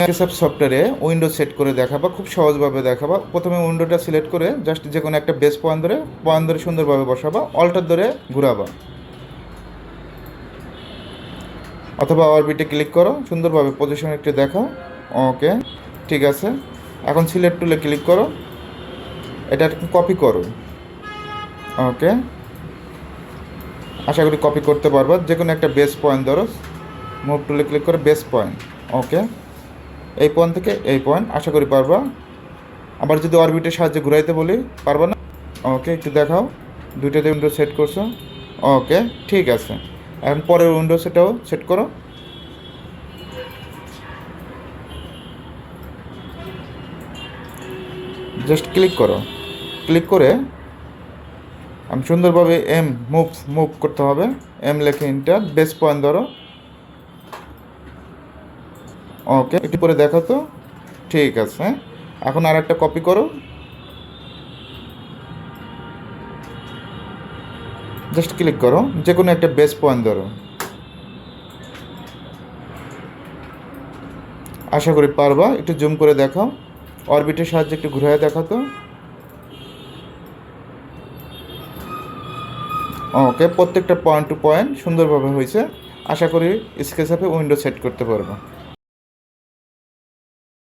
Microsoft সফটওয়্যারে window set করে দেখাবা, খুব সহজভাবে দেখাবা। প্রথমে উইন্ডোটা সিলেক্ট করে জাস্ট যে কোনো একটা বেস পয়েন্ট ধরে পয়েন্ট ধরে সুন্দরভাবে বসাবা অল্টার ধরে ঘুরাবা। অথবা অরবিটে ক্লিক করো, সুন্দরভাবে পজিশন একটু দেখাও। ওকে ঠিক আছে। এখন সিলেক্ট টুলে ক্লিক করো। এটা কপি করো। ওকে আশা করি কপি করতে পারবা। যে কোনো একটা বেস পয়েন্ট ধরো। মুভ টুলে ক্লিক করে বেস পয়েন্ট ওকে এই পয়েন্ট থেকে এই পয়েন্ট আশা করি পারবা। আবার যদি অরবিটের সাহায্যে ঘুরাইতে বলি, পারবা না? ওকে একটু দেখাও। দুইটাতে উইন্ডো সেট করছ। ওকে ঠিক আছে। এখন পরের উইন্ডো সেটাও সেট করো। জাস্ট ক্লিক করো। ক্লিক করে আমি সুন্দরভাবে এম মুভ মুভ করতে হবে। এম লেখে ইন্টার বেস পয়েন্ট ধরো। ওকে, একটু করে দেখো তো। ঠিক আছে, এখন আর একটা কপি করো। জাস্ট ক্লিক করো যে কোনো একটা বেস পয়েন্ট ধরো। আশা করি পারবা, একটু জুম করে দেখাও। অরবিটের সাহায্যে একটু ঘুরে দেখাও তো। ওকে, প্রত্যেকটা পয়েন্ট টু পয়েন্ট সুন্দরভাবে হয়েছে। আশা করি স্কেচ উইন্ডো সেট করতে পারব।